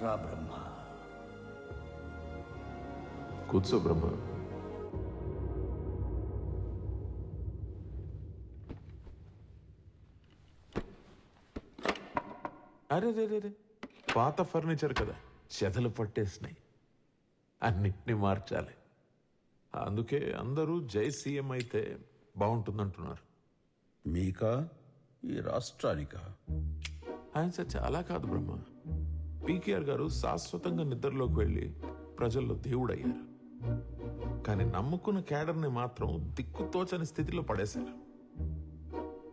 రా బ్రహ్మ. కూర్చో బ్రహ్మ. అరే రే రే రే పాత ఫర్నిచర్ కదా. చెదలు పట్టేసినాయి. అన్నిటినీ మార్చాలి. అందుకే అందరూ జై సీఎం అయితే బాగుంటుందంటున్నారు. మీకా? ఈ రాష్ట్రానికా? ఆయన చచ్చి అలా కాదు బ్రహ్మ. పీకేఆర్ గారు శాశ్వతంగా నిద్రలోకి వెళ్ళి ప్రజల్లో దేవుడయ్యారు. కానీ నమ్ముకున్న క్యాడర్ని మాత్రం దిక్కుతోచని స్థితిలో పడేశారు.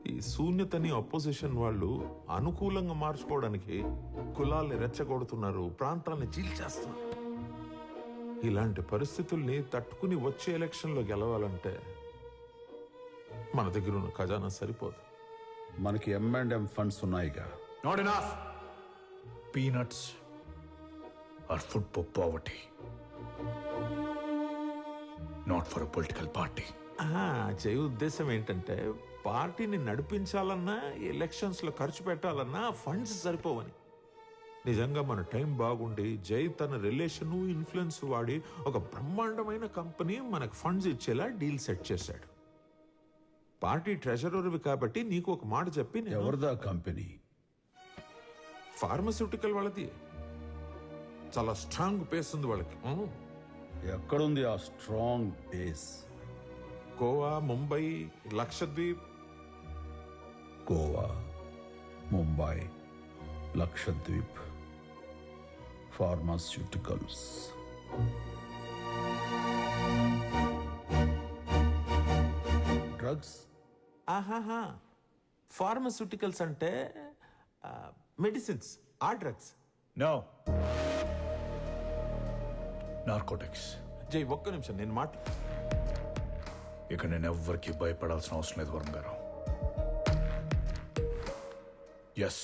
ఈ శూన్యతని అపోజిషన్ వాళ్ళు అనుకూలంగా మార్చుకోవడానికి కులాల్ని రెచ్చగొడుతున్నారు ప్రాంతాల్ని చీల్చేస్తున్నారు. ఇలాంటి పరిస్థితుల్ని తట్టుకుని వచ్చే ఎలక్షన్లో గెలవాలంటే మన దగ్గర ఉన్న ఖజానా సరిపోదు. మనకి ఎం అండ్ ఎం ఫండ్స్ ఉన్నాయిగా. Not enough. Food for poverty. Not for a political party. ఆహా, జయ ఉద్దేశం ఏంటంటే పార్టీని నడిపించాలన్నా ఎలక్షన్స్లో ఖర్చు పెట్టాలన్నా ఫండ్స్ సరిపోవని నిజంగా మన టైం బాగుండి జై తన రిలేషన్ ఇన్ఫ్లుయెన్స్ వాడి ఒక బ్రహ్మాండమైన కంపెనీ మనకు ఫండ్స్ ఇచ్చేలా డీల్ సెట్ చేశాడు పార్టీ ట్రెజరర్వి కాబట్టి నీకు ఒక మాట చెప్పి ఎవరిదా కంపెనీ ఫార్మస్యూటికల్ వాళ్ళది. చాలా స్ట్రాంగ్ పేస్ ఉంది వాళ్ళకి. ఎక్కడుంది ఆ strong base Goa Mumbai Lakshadweep. Goa Mumbai Lakshadweep. Pharmaceuticals drugs ఆహాహా. ఫార్మస్యూటికల్స్ అంటే మెడిసిన్స్ ఆ డ్రగ్స్ No. నార్కోటిక్స్ జై ఒక్క నిమిషం నేను మాట ఇక నేను ఎవ్వరికి భయపడాల్సిన అవసరం లేదు Varun garu. Yes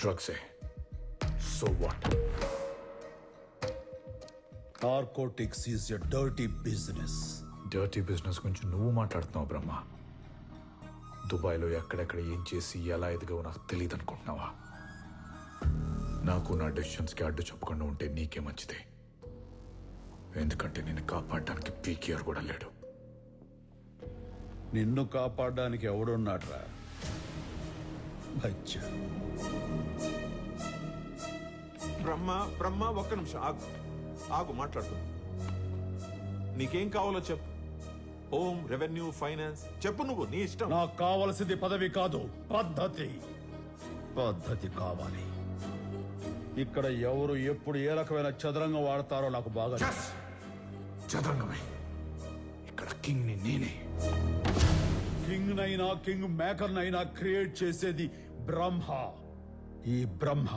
డ్రగ్సే so what narcotics is a dirty business dirty business గురించి నువ్వు మాట్లాడుతున్నావు బ్రహ్మ. దుబాయ్లో ఎక్కడెక్కడ ఏం చేసి ఎలా ఎదిగావో నాకు తెలియదు అనుకుంటున్నావా? నాకు నా డెసిషన్స్కి అడ్డు చెప్పకుండా ఉంటే నీకే మంచిది. ఎందుకంటే నేను కాపాడడానికి పీకేఆర్ కూడా లేడు. నిన్ను కాపాడడానికి ఎవడున్నాడ్రా? బచ్చా. బ్రహ్మ బ్రహ్మ ఒక్క నిమిషం ఆగు. ఆగు మాట్లాడుతూ నీకేం కావాలో చెప్పు. Home revenue finance. చెప్పు నువ్వు నీ ఇష్టం. నాకు కావలసింది పదవి కాదు పద్ధతి. పద్ధతి కావాలి. ఇక్కడ ఎవరు ఎప్పుడు ఏ రకమైన చదరంగం వాడతారో నాకు బాగా. చదరంగమే. ఇక్కడ కింగ్ని నేనే. కింగ్ నైనా కింగ్ మేకర్ నైనా క్రియేట్ చేసేది బ్రహ్మ. ఈ బ్రహ్మ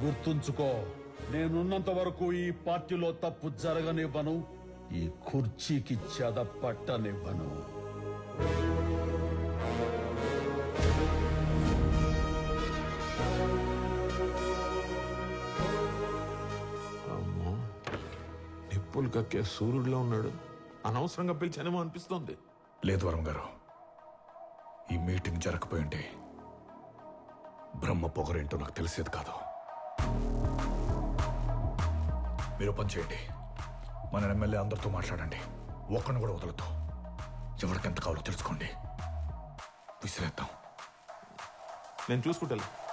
గుర్తుంచుకో నేనున్నంత వరకు ఈ పార్టీలో తప్పు జరగనివ్వను. ఈ కుర్చీకి చెద పట్టనివ్వను. అమ్మో నిప్పులు కక్కే సూర్యుడిలో ఉన్నాడు. అనవసరంగా పిలిచానేమో అనిపిస్తోంది. లేదు వరం గారు ఈ మీటింగ్ జరగకపోయి ఉంటే బ్రహ్మ పొగరేంటో నాకు తెలిసేది కాదు. మీరు పని చేయండి. మన ఎమ్మెల్యే అందరితో మాట్లాడండి. ఒక్కడిని కూడా వదలొద్దు. ఎవరికి ఎంత కావాలో తెలుసుకోండి. విసిరేద్దాం. నేను చూసుకుంటాను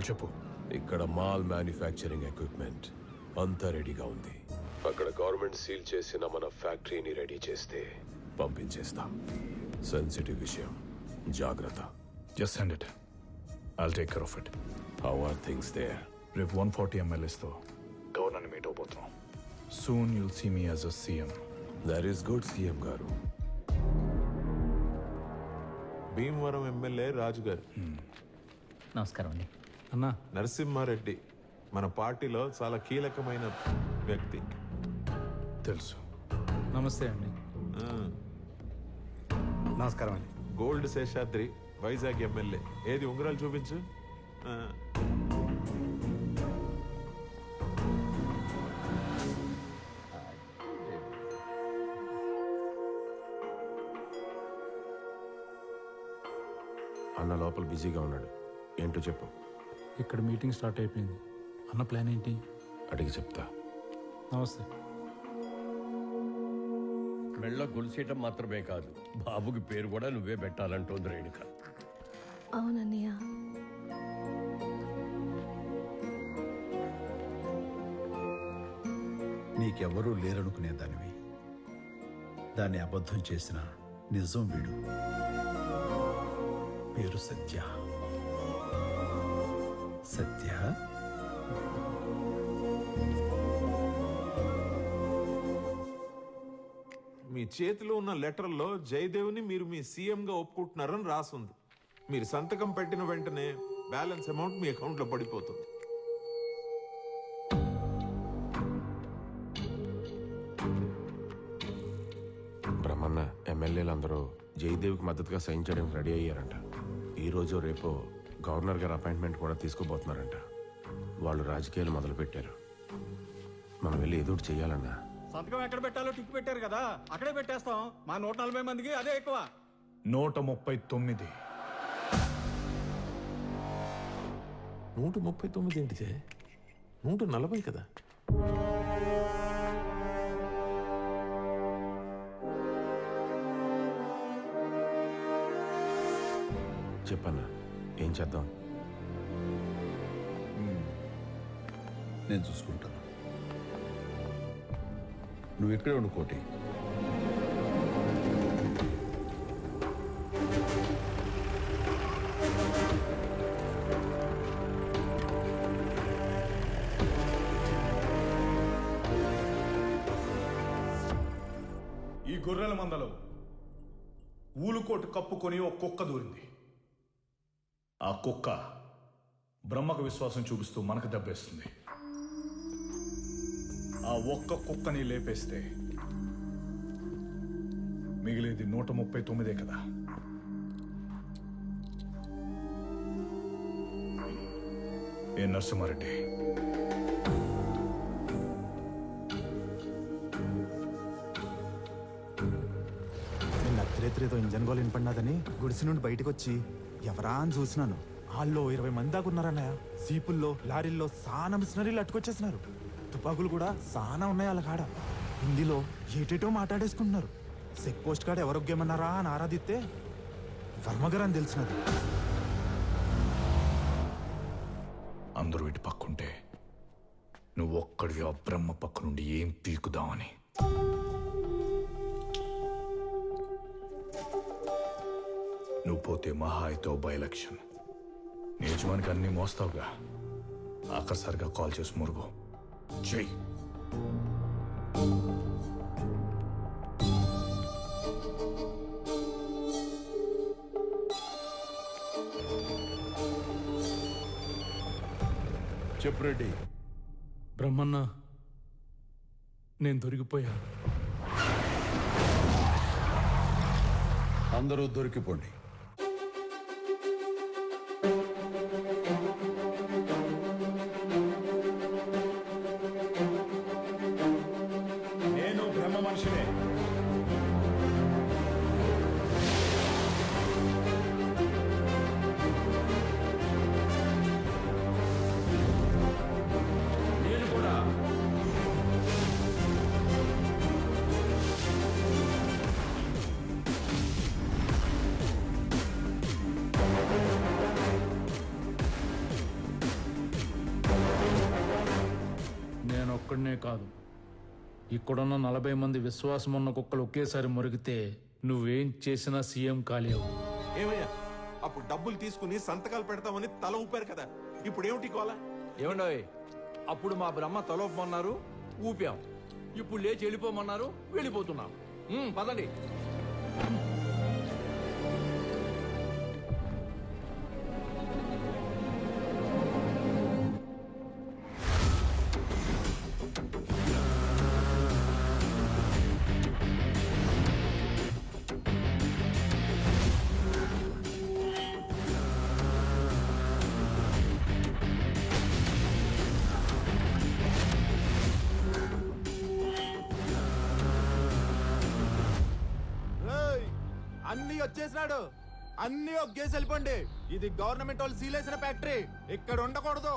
అబ్దుల్ చెప్పు. ఇక్కడ మాల్ మ్యానుఫ్యాక్చరింగ్ ఎక్విప్మెంట్ అంతా రెడీగా ఉంది. అక్కడ గవర్నమెంట్ సీల్ చేసిన మన ఫ్యాక్టరీని రెడీ చేస్తే పంపించేస్తాం. సెన్సిటివ్ విషయం. జాగ్రత్త. Just send it I'll take care of it how are things there రేపు వన్ ఫార్టీ ఎమ్మెల్యేస్తో గవర్నర్ని meet అవబోతున్నాం. Soon you'll see me as a CM there is good CM garu. Bhimavaram MLA రాజు గారు నమస్కారం అండి. అన్నా. నరసింహారెడ్డి మన పార్టీలో చాలా కీలకమైన వ్యక్తి. తెలుసు. నమస్తే అండి. నమస్కారం అండి. Gold Seshadri Vizag MLA. ఏది ఉంగరాలు చూపించు. ఆ, అన్న లోపల బిజీగా ఉన్నాడు. ఏంటో చెప్పు. ఇక్కడ మీటింగ్ స్టార్ట్ అయిపోయింది. అన్న ప్లాన్ ఏంటి? అడిగి చెప్తా. నమస్తే. మెళ్ళ గొలిసేయటం మాత్రమే కాదు బాబుకి పేరు కూడా నువ్వే పెట్టాలంటోంది రేణుక. అవునన్నయ్య. నీకెవరూ లేరనుకునే దానివి. దాన్ని అబద్ధం చేసిన నిజం వీడు. పేరు సత్య. సత్య? మీ చేతిలో ఉన్న లెటర్లో జయదేవ్ని మీరు మీ సీఎంగా ఒప్పుకుంటున్నారని రాసుంది. మీరు సంతకం పెట్టిన వెంటనే బ్యాలెన్స్ అమౌంట్ మీ అకౌంట్లో పడిపోతుంది. బ్రహ్మన్న ఎమ్మెల్యేలు అందరూ జయదేవికి మద్దతుగా సైన్ చేయడానికి రెడీ అయ్యారంట. ఈ రోజు రేపు గవర్నర్ గారు అపాయింట్మెంట్ కూడా తీసుకోబోతున్నారంట. వాళ్ళు రాజకీయాలు మొదలుపెట్టారు. మనం వెళ్ళి ఏదో ఒకటి చెయ్యాలన్నా. సంతకం ఎక్కడ పెట్టాలో టిక్ పెట్టారు కదా అక్కడే పెట్టేస్తాం. మా నూట నలభై మందికి అదే ఎక్కువ. నూట ముప్పై తొమ్మిది. నూట ముప్పై తొమ్మిది ఏంటి జయ? నూట నలభై కదా? చెప్పన్నా. ఏం చేద్దాం? నేను చూసుకుంటాను. నువ్వు ఇక్కడే ఉండు కోటి. ఈ గొర్రెల మందలో ఊలుకోటు కప్పుకొని ఒక కుక్క దూరింది. ఆ కుక్క బ్రహ్మకు విశ్వాసం చూపిస్తూ మనకు దెబ్బేస్తుంది. ఆ ఒక్క కుక్కని లేపేస్తే మిగిలేది నూట ముప్పై తొమ్మిదే కదా. ఏ నరసింహారెడ్డి నిన్న ఇంజన్ గోల్ వినపడినదని గుడిసి నుండి బయటకు వచ్చి ఎవరా అని చూసినాను. వాళ్ళు ఇరవై మంది దాకా ఉన్నారన్నయ్య. సీపుల్లో లారీల్లో సానా మిషనరీలు అట్టుకొచ్చేసినారు. తుపాకులు కూడా సానా ఉన్నాయి వాళ్ళ కాడ. హిందీలో ఏటేటో మాట్లాడేసుకుంటున్నారు. చెక్ పోస్ట్ కాడ ఎవరొగ్గేమన్నారా అని ఆరాధిస్తే వర్మగారు అని తెలిసినది. అందరూ ఇటు పక్కుంటే నువ్వు ఒక్కడివి ఆ బ్రహ్మ పక్క నుండి ఏం పీకుదామని? నువ్వు పోతే మహా అయితే బై ఎలక్షన్ నిజమానికి అన్ని మోస్తావుగా. ఆఖరిసారిగా కాల్ చేసి మురుగు. చెయ్యి. చెప్పు రెడ్డి. బ్రహ్మన్న నేను దొరికిపోయా. అందరూ దొరికిపోండి. నేను ఒక్కడనే కాదు. ఇక్కడున్న నలభై మంది విశ్వాసం ఉన్న కుక్కలు ఒకేసారి మురిగితే నువ్వేం చేసినా సీఎం కాలేవు ఏమయ్యా? అప్పుడు డబ్బులు తీసుకుని సంతకాలు పెడతామని తల ఊపారు కదా. ఇప్పుడు ఏమిటి కోలా? ఏమండోయ్ అప్పుడు మా బ్రహ్మ తలోపమన్నారు ఊపాం. ఇప్పుడు లేచి వెళ్ళిపోమన్నారు వెళ్ళిపోతున్నాం. ఉమ్, పదండి. వచ్చేసినాడు. అన్ని ఒగ్గేసి వెళ్ళిపోండి. ఇది గవర్నమెంట్ వాళ్ళు సీలేసిన ఫ్యాక్టరీ. ఇక్కడ ఉండకూడదు.